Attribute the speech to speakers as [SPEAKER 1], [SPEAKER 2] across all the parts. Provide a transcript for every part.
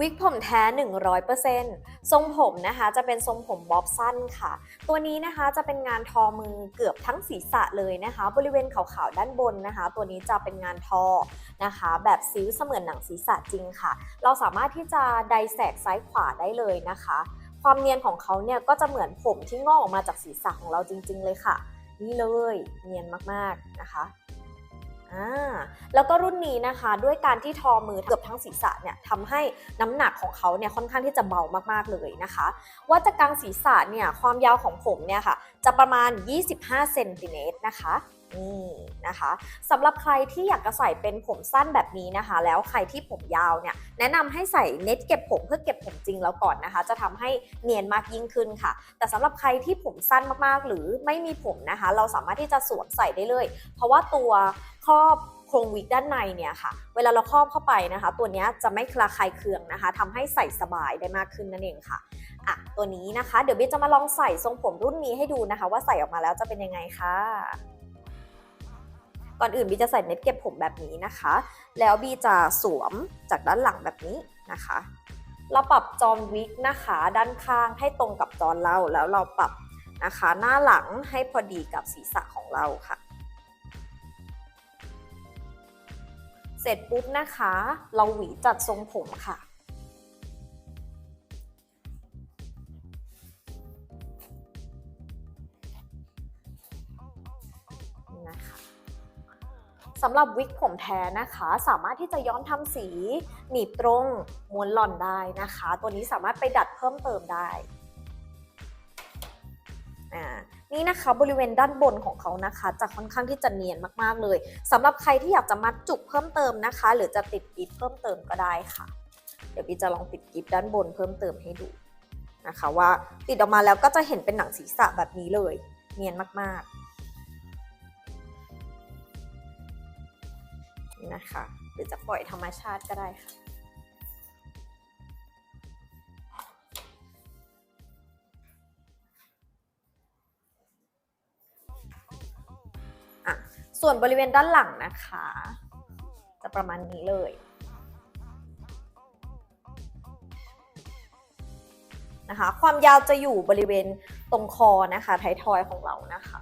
[SPEAKER 1] วิกผมแท้ 100%ทรงผมนะคะจะเป็นทรงผมบ๊อบสั้นค่ะ ตัวนี้นะคะจะเป็นงานทอมือเกือบทั้งศีรษะเลยนะคะ บริเวณขาวๆด้านบนนะคะ ตัวนี้จะเป็นงานทอนะคะ แบบซิ้วเสมือนหนังศีรษะจริงค่ะ เราสามารถที่จะไดแสกซ้ายขวาได้เลยนะคะ ความเนียนของเขาเนี่ยก็จะเหมือนผมที่งอกออกมาจากศีรษะของเราจริง ๆ เลยค่ะ นี่เลยเนียนมากๆนะคะ อ่าแล้วก็รุ่นนี้นะคะด้วยการที่ทอมือเกือบทั้งศีรษะเนี่ยทำให้น้ำหนักของเขาเนี่ยค่อนข้างที่จะเบามากๆเลยนะคะว่าจากกลางศีรษะเนี่ยความยาวของผมเนี่ยค่ะจะประมาณ 25เซนติเมตรนะคะ นี่นะคะสำหรับใครที่อยากจะใส่เป็นผมสั้นแบบนี้นะคะ แล้วใครที่ผมยาวเนี่ยแนะนำให้ใส่เน็ตเก็บผมเพื่อเก็บผมจริงแล้วก่อนนะคะ จะทำให้เนียนมากยิ่งขึ้นค่ะ แต่สำหรับใครที่ผมสั้นมากๆ หรือไม่มีผมนะคะ เราสามารถที่จะสวมใส่ได้เลย เพราะว่าตัวครอบโครงวิกด้านในเนี่ยค่ะ เวลาเราครอบเข้าไปนะคะ ตัวนี้จะไม่คลาคายเคืองนะคะทำให้ใส่สบายได้มากขึ้นนั่นเองค่ะอะ ตัวนี้นะคะ เดี๋ยวเบสจะมาลองใส่ทรงผมรุ่นนี้ให้ดูนะคะ ว่าใส่ออกมาแล้วจะเป็นยังไงค่ะ ก่อนอื่นบีจะใส่เน็ตเก็บผมแบบนี้นะคะ แล้วบีจะสวมจากด้านหลังแบบนี้นะคะ เราปรับจอมวิกนะคะ ด้านข้างให้ตรงกับจอนเราแล้วเราปรับนะคะ หน้าหลังให้พอดีกับศีรษะของเราค่ะ เสร็จปุ๊บนะคะ เราหวีจัดทรงผมค่ะนะคะ สำหรับวิกผมแท้นะคะ สามารถที่จะย้อมทำสีหนีบตรงม้วนหล่อนได้นะคะ ตัวนี้สามารถไปดัดเพิ่มเติมได้นี่นะคะบริเวณด้านบนของเขานะคะ จะค่อนข้างที่จะเนียนมากๆเลยสำหรับใครที่อยากจะมัดจุกเพิ่มเติมนะคะ หรือจะติดกิ๊บเพิ่มเติมก็ได้ค่ะ เดี๋ยวพี่จะลองติดกิ๊บด้านบนเพิ่มเติมให้ดูนะคะ ว่าติดออกมาแล้วก็จะเห็นเป็นหนังศีรษะแบบนี้เลย เนียนมากๆ นะคะ หรือจะปล่อยธรรมชาติก็ได้ค่ะอะส่วนบริเวณด้านหลังนะคะ จะประมาณนี้เลยนะคะ ความยาวจะอยู่บริเวณตรงคอนะคะไทยทอยของเรานะคะ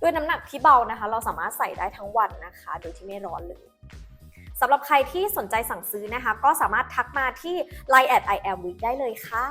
[SPEAKER 1] ด้วยน้ำหนักที่เบานะคะ เราสามารถใส่ได้ทั้งวันนะคะ โดยที่ไม่ร้อนเลยสำหรับใครที่สนใจสั่งซื้อนะคะ ก็สามารถทักมาที่ Line at i am week ได้เลยค่ะ